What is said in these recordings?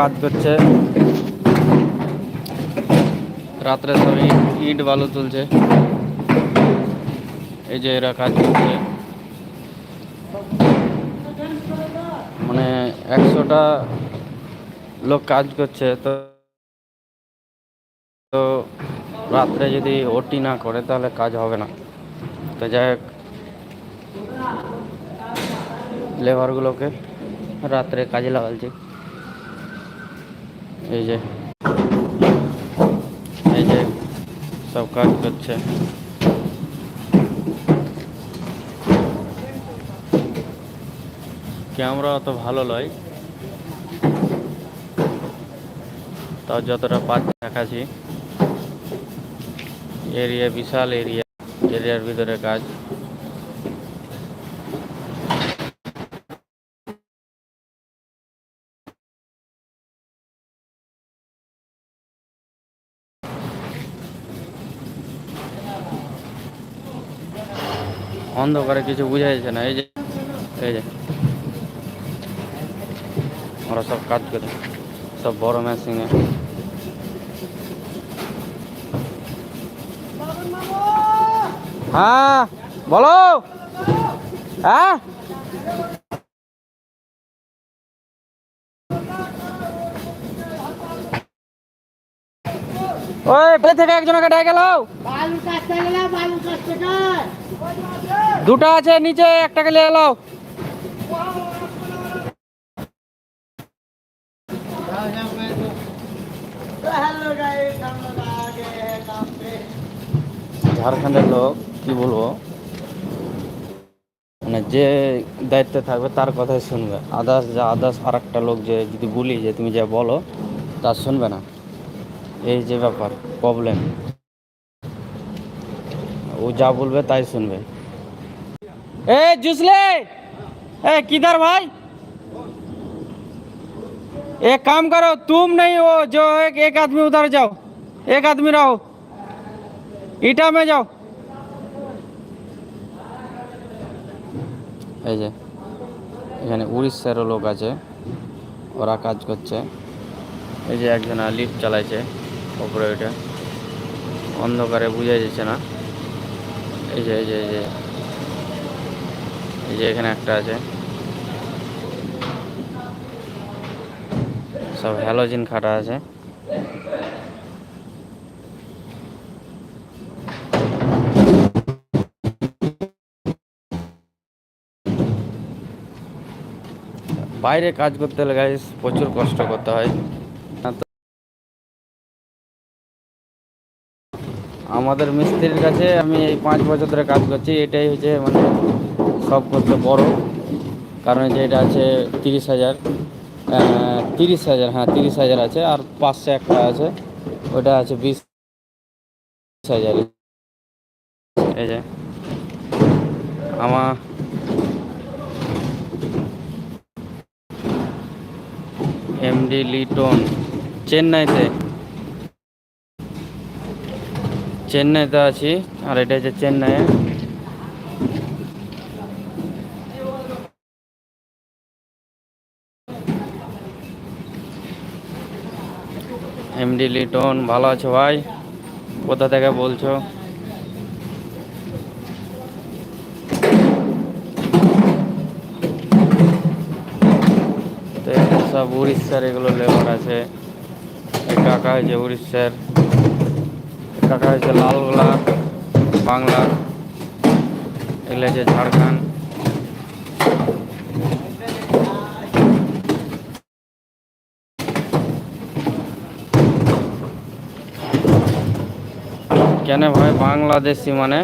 কাজ করছে। রাত্রে সব ইট বালু তুলছে। এই যে এরা কাজ করছে। মানে একশোটা লোক কাজ করছে, তো তো রাত্রে যদি ওটি না করে তাহলে কাজ হবে না। তো যাই হোক লেবারগুলোকে রাত্রে কাজে লাগাচ্ছি এই যে এই যে সব কাজ করছে। ক্যামেরা অত ভালো নয় তাও যতটা পাচ্ছি দেখাচ্ছি। এরিয়া বিশাল এরিয়া এরিয়ার ভিতরে কাজ। অন্ধকারে কিছু বোঝা যাচ্ছে না, এই যে এই যে। ওরা সব কাজ করে, সব বড় মেশিনে হ্যাঁ বলো। হ্যাঁ? ওই পেলে থেকে একজনকে ডাই গেল। দুটো আছে, নিচে একটাকে নিয়ে এলো। ঝাড়খণ্ডের লোক, কি বলব? মানে যে দায়িত্বে থাকবে তার কথাই শুনবে। আদার্স যা আদার্স আর একটা লোক যে যদি বলি যে তুমি যা বলো, তা শুনবে না। এই যে ব্যাপার প্রবলেম ও যা বলবে তাই শুনবে এ জুসলে ए किधर भाई एक काम करो तुम नहीं हो जो एक एक आदमी उधर जाओ एक आदमी रहो ইটা মে যাও এই যে এখানে উড়িষ্যারও লোক আছে ওরা কাজ করছে এই যে একজন লিফট চালাইছে ওপরে ওইটা। অন্ধকারে বোঝা যাচ্ছে না। এই যে এই যে এই যে। এই যে এখানে একটা আছে। সব হ্যালোজিন খাটা আছে। বাইরে কাজ করতে হলে গাইস প্রচুর কষ্ট করতে হয়। আমাদের মিস্ত্রির কাছে আমি এই পাঁচ বছর ধরে কাজ করছি, এটাই হচ্ছে মানে সব করতে বড়। কারণ যে এটা আছে তিরিশ হাজার তিরিশ হাজার হ্যাঁ তিরিশ হাজার আছে, আর পাঁচশো একটা আছে, ওটা আছে বিশ হাজার। এই যে, আমার এমডি লিটন, চেন্নাইতে। চেন্নাইতে আছি, আর এটা হচ্ছে চেন্নাইয়ে এমডি লিটন ভালো আছো ভাই? কোথা থেকে বলছো? সব উড়িষ্যার এগুলো লেবার আছে। কাকা হয়েছে উড়িষ্যার। কাকা হয়েছে লাল লালগোলা, বাংলা, এগুলো হচ্ছে ঝাড়খণ্ড। কেন ভাই বাংলাদেশি মানে?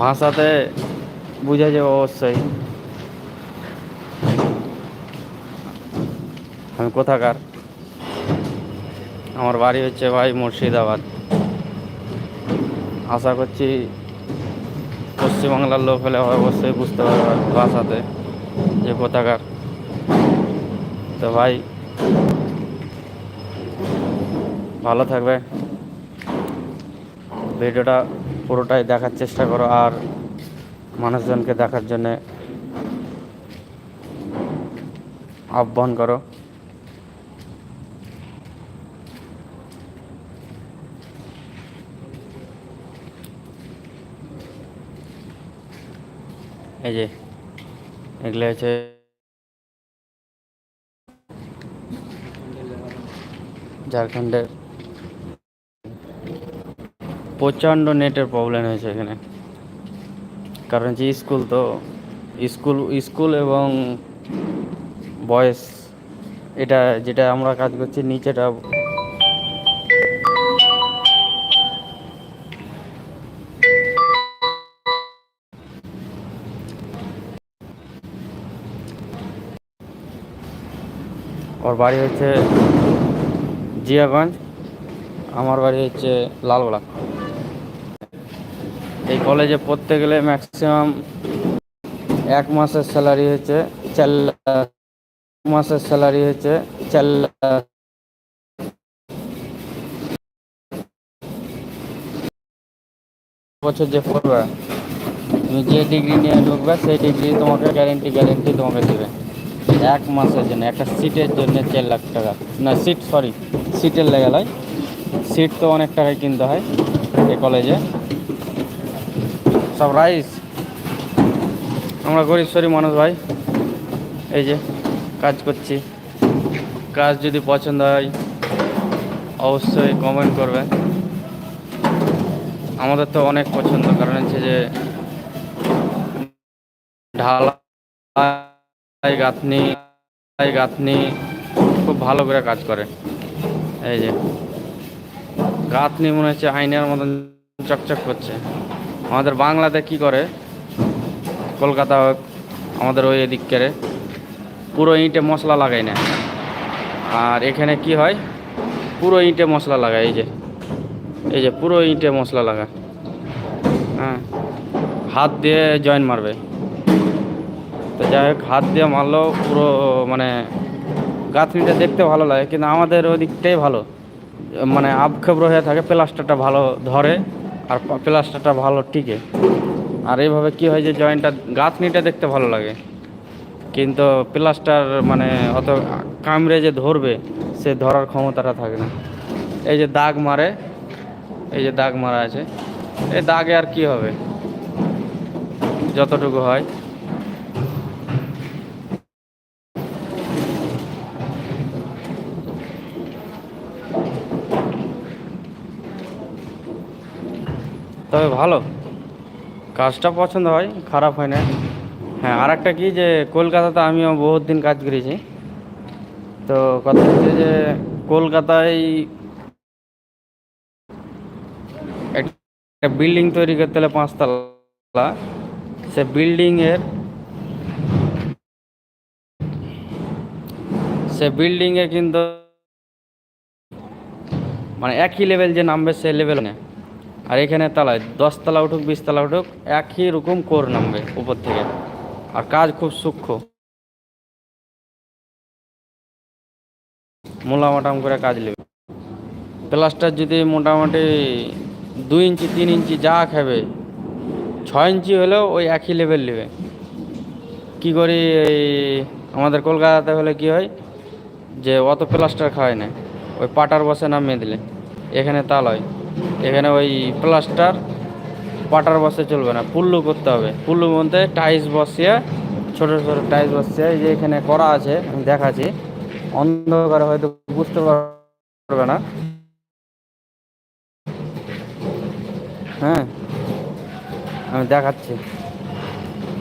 ভাষাতে বুঝা যাবে অবশ্যই। আমি কোথাকার? আমার বাড়ি হচ্ছে ভাই মুর্শিদাবাদ। আশা করছি পশ্চিমবাংলার লোক হলে অবশ্যই বুঝতে পারবে ভাষাতে যে কোথাকার। তো ভাই, ভালো থাকবে ভিডিওটা পুরোটাই দেখার চেষ্টা করো আর মানুষজনকে দেখার জন্যে আহ্বান করো। এই যে, এগুলো হচ্ছে ঝাড়খণ্ডের প্রচণ্ড নেটের প্রবলেম হয়েছে এখানে। কারণ যে স্কুল তো, স্কুল স্কুল এবং বয়েস এটা যেটা আমরা কাজ করছি, নিচেটা ওর বাড়ি হচ্ছে জিয়াগঞ্জ, আমার বাড়ি হচ্ছে লালগোলা। এই কলেজে পড়তে গেলে ম্যাক্সিমাম এক মাসের স্যালারি হচ্ছে চার মাসের স্যালারি হচ্ছে চার বছর যে পড়বে। তুমি যে ডিগ্রি নিয়ে ঢুকবে, সেই ডিগ্রি তোমাকে গ্যারেন্টি গ্যারেন্টি তোমাকে দেবে। এক মাসের জন্য, একটা সিটের জন্য চার লাখ টাকা। না সিট সরি সিটের লেগে নয় সিট তো অনেক টাকায় কিনতে হয় এই কলেজে সব রাইস আমরা গরিব সরি মানুষ ভাই। এই যে, কাজ করছি। কাজ যদি পছন্দ হয়, অবশ্যই কমেন্ট করবেন আমাদের তো অনেক পছন্দ, কারণ হচ্ছে যে ঢালাই গাঁথনি গাঁথনি, খুব ভালো করে কাজ করে। এই যে, গাঁথনি মনে হচ্ছে আইনের মতন চকচক করছে। আমাদের বাংলাতে কি করে? কলকাতা হোক, আমাদের ওই এদিক করে পুরো ইঁটে মশলা লাগাই না। আর এখানে কি হয়? পুরো ইঁটে মশলা লাগায়, এই যে। এই যে পুরো ইঁটে মশলা লাগা। হ্যাঁ। হাত দিয়ে জয়েন মারবে। তো যাই হোক, হাত দিয়ে মারলেও পুরো মানে গাঁথনিটা দেখতে ভালো লাগে, কিন্তু আমাদের ওদিকটাই ভালো। মানে আবখেবড়ো হয়ে থাকে, প্লাস্টারটা ভালো ধরে, আর প্লাস্টারটা ভালো টিকে। আর এইভাবে কি হয় যে জয়েন্টটা গাঁথনিটা দেখতে ভালো লাগে। কিন্তু প্লাস্টার মানে অত কামড়ে যে ধরবে, সে ধরার ক্ষমতাটা থাকে না। এই যে দাগ মারে, এই যে দাগ মারা আছে, এই দাগে আর কি হবে? যতটুকু হয়। তবে ভালো। কাজটা পছন্দ হয়, খারাপ হয় না। হ্যাঁ আর একটা কি যে, কলকাতাতে আমিও বহুত দিন কাজ করেছি। তো কথা হচ্ছে যে, কলকাতায় একটা বিল্ডিং তৈরি করতে হলে পাঁচতলা। সে বিল্ডিংয়ের সে বিল্ডিংয়ে কিন্তু মানে একই লেভেল যে নামবে সে লেভেল না আর এখানে তালায় দশতলা উঠুক, বিশতলা উঠুক, একই রকম কোর নামবে উপর থেকে। আর কাজ খুব সূক্ষ্ম। মোলামাটাম করে কাজ নেবে। প্লাস্টার যদি মোটামুটি দুই ইঞ্চি, তিন ইঞ্চি যা খাবে, ছয় ইঞ্চি হলেও ওই একই লেভেল নেবে। কি করি এই আমাদের কলকাতাতে হলে কি হয়, যে অত প্লাস্টার খাওয়ায় না, ওই পাটার বসে নামিয়ে দিলে। এখানে তাল হয়। এখানে ওই প্লাস্টার পাটার বসে চলবে না, পুল্লু করতে হবে। পুল্লু মধ্যে টাইলস বসিয়ে, ছোটো ছোটো টাইলস বসিয়ে যে এখানে করা আছে, আমি দেখাচ্ছি। অন্ধকারে হয়তো বুঝতে পারবে না। হ্যাঁ আমি দেখাচ্ছি,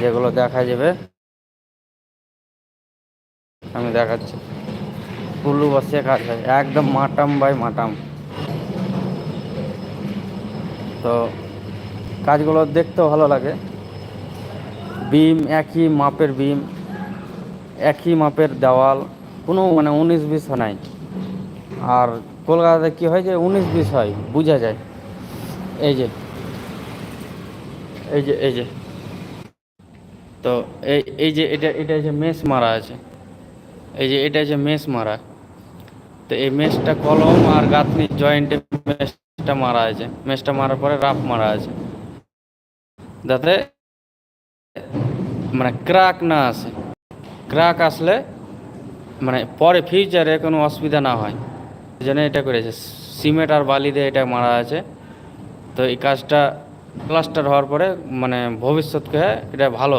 যেগুলো দেখা যাবে। আমি দেখাচ্ছি। পুল্লু বসিয়ে কাজ হয়, একদম মাটাম বাই মাটাম। তো কাজগুলো দেখতেও ভালো লাগে। বিম, একই মাপের বিম, একই মাপের দেওয়াল, কোনো মানে উনিশ বিশ নাই। আর কলকাতাতে কী হয় যে উনিশ বিশ হয়, বোঝা যায়। এই যে এই যে এই যে। তো এই এই যে এটা এটা যে মেস মারা আছে। এই যে এটা যে মেস মারা। তো এই মেসটা কলম আর গাঁথনি জয়েন্টে মেসটা মারা আছে মেসটা মারার পরে রাফ মারা আছে যাতে মানে ক্রাক না আসে। ক্রাক আসলে মানে পরে ফিউচারে কোনো অসুবিধা না হয়। এই জন্য এটা করেছে। সিমেন্ট আর বালি দিয়ে এটা মারা আছে তো এই কাজটা প্লাস্টার হওয়ার পরে মানে ভবিষ্যৎকে এটা ভালো।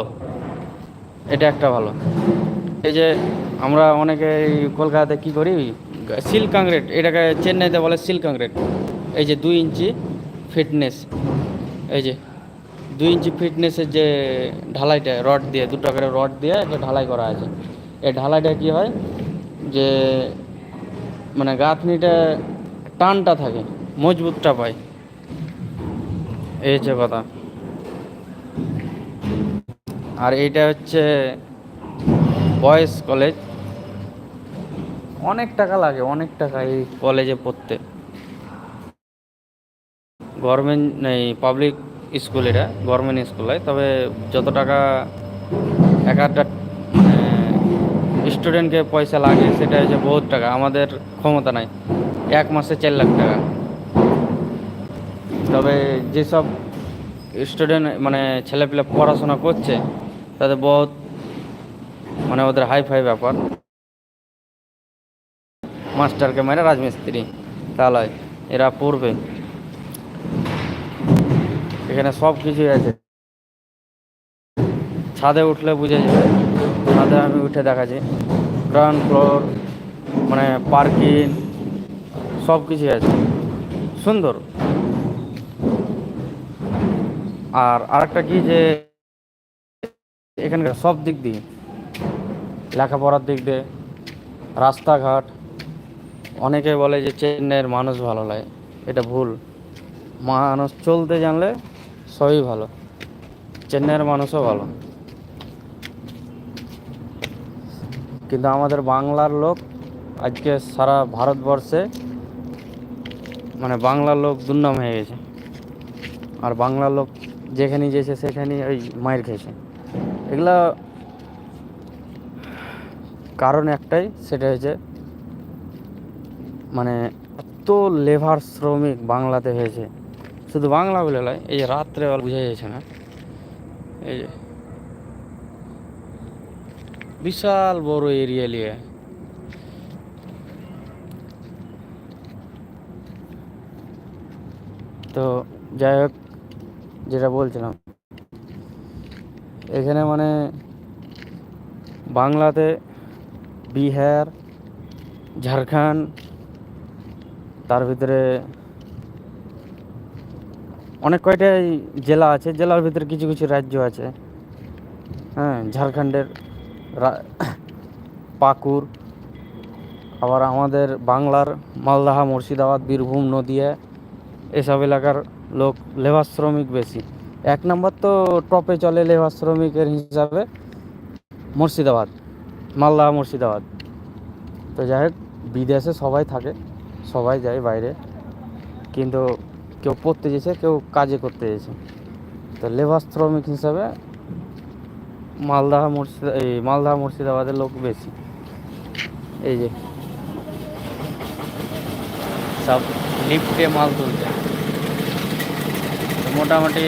এটা একটা ভালো। এই যে আমরা অনেকে কলকাতাতে কী করি? সিল্ক কাংক্রিট এটাকে চেন্নাইতে বলে সিল্ক কাংক্রিট এই যে দুই ইঞ্চি ফিটনেস, এই যে দুই ইঞ্চি ফিটনেসের যে ঢালাইটা, রড দিয়ে, দুটো করে রড দিয়ে একটা ঢালাই করা আছে। এই ঢালাইটা কি হয় যে মানে গাঁথনিটা টানটা থাকে, মজবুতটা পায়। এই হচ্ছে কথা। আর এইটা হচ্ছে বয়েজ কলেজ। অনেক টাকা লাগে, অনেক টাকা এই কলেজে পড়তে। গভর্নমেন্ট, এই পাবলিক স্কুল এটা, গভর্নমেন্ট স্কুল হয়। তবে যত টাকা এক একটা স্টুডেন্টকে পয়সা লাগে, সেটা হচ্ছে বহুত টাকা। আমাদের ক্ষমতা নাই। এক মাসে চার লাখ টাকা। তবে যেসব স্টুডেন্ট মানে ছেলেপিলে পড়াশোনা করছে, তাদের বহুত মানে ওদের হাই ফাই ব্যাপার। মাস্টারকে মানে রাজমিস্ত্রি, তাহলে এরা পড়বে। এখানে সব কিছুই আছে। ছাদে উঠলে বুঝে যাবে। ছাদে আমি উঠে দেখাচ্ছি। গ্রাউন্ড ফ্লোর মানে পার্কিং, সব কিছুই আছে। সুন্দর। আর আরেকটা কি যে, এখানকার সব দিক দিয়ে, লেখাপড়ার দিক দিয়ে, রাস্তাঘাট, অনেকে বলে যে চেন্নাইয়ের মানুষ ভালো লাগে। এটা ভুল। মানুষ চলতে জানলে সবই ভালো। চেন্নাইয়ের মানুষও ভালো। কিন্তু আমাদের বাংলার লোক আজকে সারা ভারতবর্ষে মানে বাংলার লোক দুর্নাম হয়ে গেছে। আর বাংলার লোক যেখানে যেছে সেখানেই ওই মায়ের খেয়েছে। এগুলা কারণ একটাই, সেটা হচ্ছে মানে এত লেবার শ্রমিক বাংলাতে হয়েছে। শুধু বাংলা বলে নয়, এই যে রাত্রে বোঝা যাচ্ছে না। এই যে। বিশাল বড় এরিয়া নিয়ে তো যাই হোক, যেটা বলছিলাম, এখানে মানে বাংলাতে বিহার, ঝাড়খণ্ড, তার ভিতরে অনেক কয়টাই জেলা আছে? জেলার ভিতরে কিছু কিছু রাজ্য আছে। হ্যাঁ ঝাড়খণ্ডের পাকুর আবার আমাদের বাংলার মালদাহা, মুর্শিদাবাদ, বীরভূম, নদিয়া, এসব এলাকার লোক লেবার শ্রমিক বেশি। এক নম্বর তো টপে চলে লেবার শ্রমিকের হিসাবে মুর্শিদাবাদ মালদা মুর্শিদাবাদ। তো যাই হোক, বিদেশে সবাই থাকে, সবাই যায় বাইরে। কিন্তু কেউ পড়তে যেছে কেউ কাজে করতে যেছে তো লেবার শ্রমিক হিসাবে মালদা মুর্শিদা, এই মালদা মুর্শিদাবাদের লোক বেশি। এই যে। সব লিফটে মাল তুলছে। মোটামুটি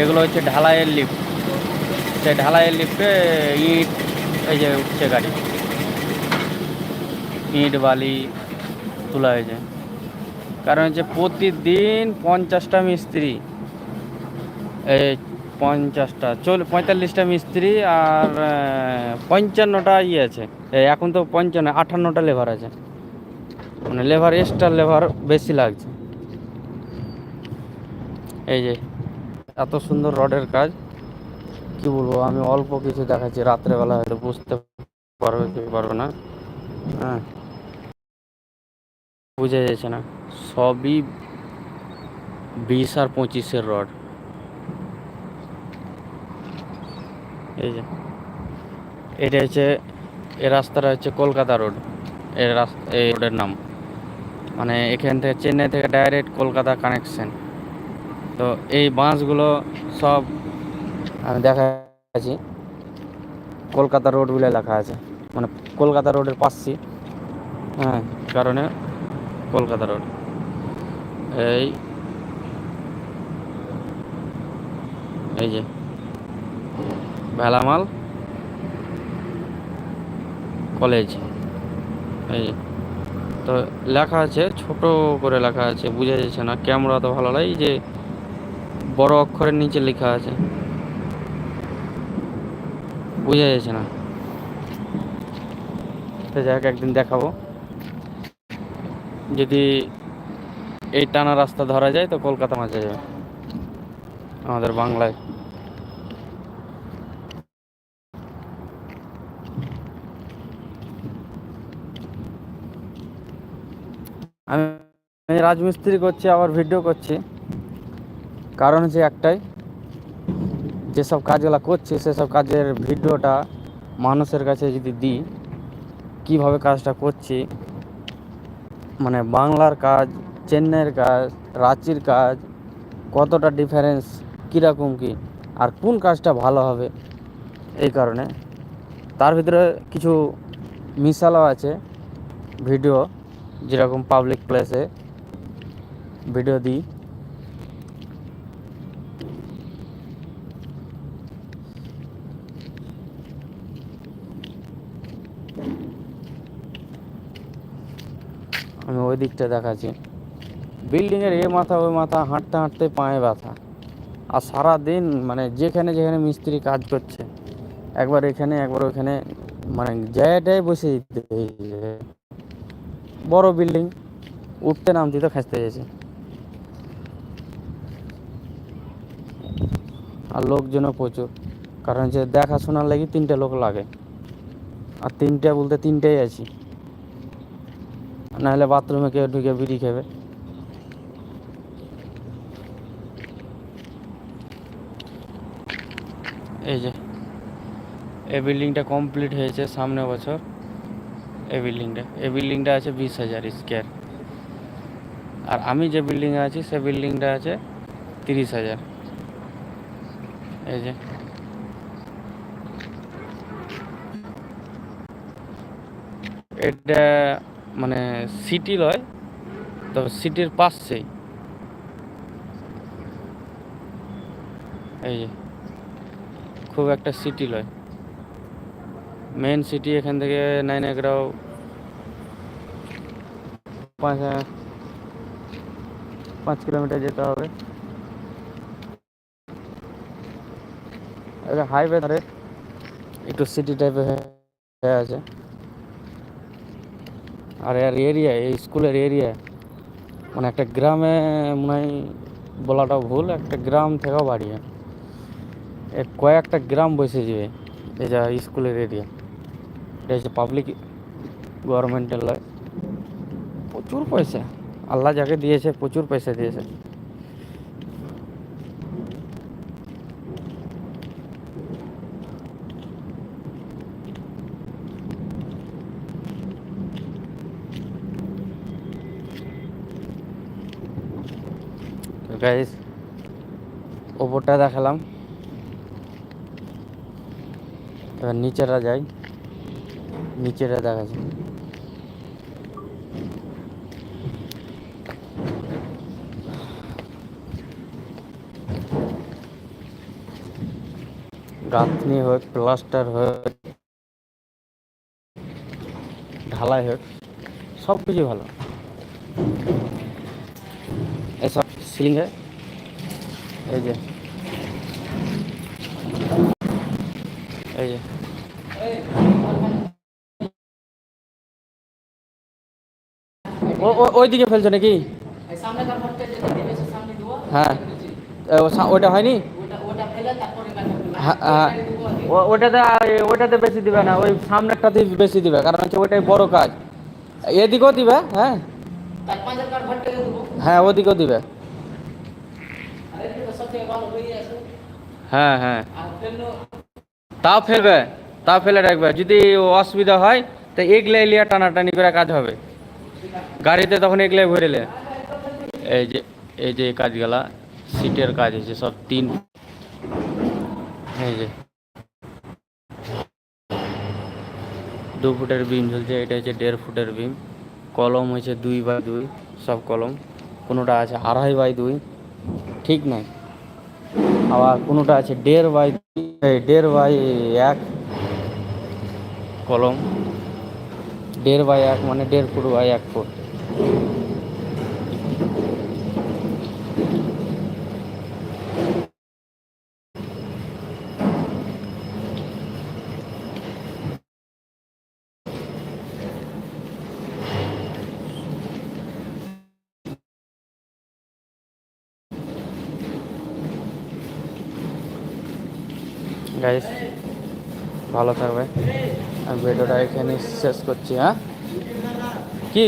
এগুলো হচ্ছে ঢালাইয়ের লিফট। সেই ঢালাইয়ের লিফটে ইট, এই যে উঠছে গাড়ি। ইট বালি তোলা হয়েছে। কারণ হচ্ছে প্রতিদিন পঞ্চাশটা মিস্ত্রি। এই পঞ্চাশটা, চল, পঁয়তাল্লিশটা মিস্ত্রি আর পঞ্চান্নটা ইয়ে আছে। এখন তো পঞ্চান্ন, আটান্নটা লেবার আছে। মানে লেবার এক্সট্রা লেবার বেশি লাগছে। এই যে, এত সুন্দর রডের কাজ। কি বলব, আমি অল্প কিছু দেখাচ্ছি, রাত্রেবেলা হয়তো বুঝতে পারবে কি পারবে না। হ্যাঁ। বোঝা যাচ্ছে না। সবই বিশ আর পঁচিশের রড। এই যে, এটা হচ্ছে এ রাস্তাটা হচ্ছে কলকাতা রোড। এর রাস্তা, এই রোডের নাম। মানে এখান থেকে চেন্নাই থেকে ডাইরেক্ট কলকাতা কানেকশন। তো এই বাঁশগুলো সব আমি দেখাচ্ছি কলকাতা রোড বলে লেখা আছে। মানে কলকাতা রোডের পাশে হ্যাঁ কারণে কলকাতা রোড এই এই যে, ভেলামাল কলেজ এই তো লেখা আছে, ছোট করে লেখা আছে, বুঝা যাচ্ছে না ক্যামেরা তো ভালো লাগে যে বড় অক্ষরের নিচে লেখা আছে। বোঝা যাচ্ছে না। যাই একদিন দেখাবো। যদি এই টানা রাস্তা ধরা যায়, তো কলকাতা মাঝে যাবে। আমাদের বাংলায়। আমি রাজমিস্ত্রি করছি, আবার ভিডিও করছি। কারণ হচ্ছে একটাই, যেসব কাজগুলো করছি, সেসব কাজের ভিডিওটা মানুষের কাছে যদি দিই, কীভাবে কাজটা করছি মানে বাংলার কাজ, চেন্নাইয়ের কাজ, রাঁচির কাজ, কতটা ডিফারেন্স কীরকম কী, আর কোন কাজটা ভালো হবে এই কারণে। তার ভিতরে কিছু মিশালও আছে ভিডিও যেরকম পাবলিক প্লেসে ভিডিও দিই আমি ওই দিকটা দেখাচ্ছি। বিল্ডিংয়ের এ মাথা, ওই মাথা, হাঁটতে হাঁটতে পায়ে ব্যথা। আর সারা দিন মানে যেখানে যেখানে মিস্ত্রি কাজ করছে, একবার এখানে, একবার ওখানে মানে জায়গাটায় বসে দিতে। বড় বিল্ডিং, উঠতে নামতে তো খাসতে গেছে আর লোকজনও প্রচুর, কারণ যে দেখাশোনার লাগে তিনটে লোক লাগে। আর তিনটে বলতে তিনটেই আছি। নাহলে বাথরুমে কেউ ঢুকে বিড়ি খাবে। এই যে, এই বিল্ডিংটা কমপ্লিট হয়েছে সামনে বছর। এই বিল্ডিংটা এই বিল্ডিংটা আছে বিশ হাজার স্কোয়ার। আর আমি যে বিল্ডিংয়ে আছি, সে বিল্ডিংটা আছে তিরিশ হাজার। এই যে। এটা মানে সিটি লয়, তো সিটির পাশেই। এই যে, খুব একটা সিটি লয়। মেন সিটি এখান থেকে নাইন এগারো, পাঁচ পাঁচ কিলোমিটার যেতে হবে। হাইওয়ে ধরে একটু সিটি টাইপের হয়ে আছে। আর এর এরিয়া এই স্কুলের এরিয়া মানে একটা গ্রামে মনে হয় বলাটা ভুল, একটা গ্রাম থেকেও বাড়িয়ে কয়েকটা গ্রাম বসে যাবে, এই যা স্কুলের এরিয়া এটা হচ্ছে পাবলিক গভর্নমেন্টের লয়। প্রচুর পয়সা। আল্লাহ যাকে দিয়েছে, প্রচুর পয়সা দিয়েছে। তো গাইস ওপরটা দেখালাম। এবার নিচেরা যাই। নিচেরা দেখা যায় গাঁথনি হোক, প্লাস্টার হোক, ঢালাই হোক সব কিছু ভালো। এসব সিলিংয়ে এই যে। এই যে। ও- ও- ওইদিকে ফেলছো নাকি? হ্যাঁ। ওটা হয়নি? হ্যাঁ, হ্যাঁ। ওটাতে ওটাতে বেশি দিবে না। ওই সামনেরটাতে বেশি দিবে কারণ হচ্ছে ওটাই বড় কাজ। এদিকেও দিবে হ্যাঁ? হ্যাঁ ওদিকেও দিবে। হ্যাঁ হ্যাঁ তাও ফেলবে তাও ফেলে রাখবে। যদি অসুবিধা হয় তো এগলে লিয়া টানাটানি করে কাজ হবে। গাড়িতে তখন এগলে ভরেলে এই যে এই যে কাজগুলা সিটের কাজ হয়েছে সব তিন। এই যে। দু ফুটের বিম ঝুলছে এটা হচ্ছে দেড় ফুটের বিম কলম হয়েছে দুই বাই দুই সব কলম। কোনোটা আছে আড়াই বাই দুই। ঠিক নাই। আবার কোনোটা আছে দেড় বাই দেড় বাই এক কলম। দেড় বাই এক মানে দেড় ফুট বাই এক ফুট। থাকবে। আর ভিডিওটা এখানে শেষ করছি হ্যাঁ? কি?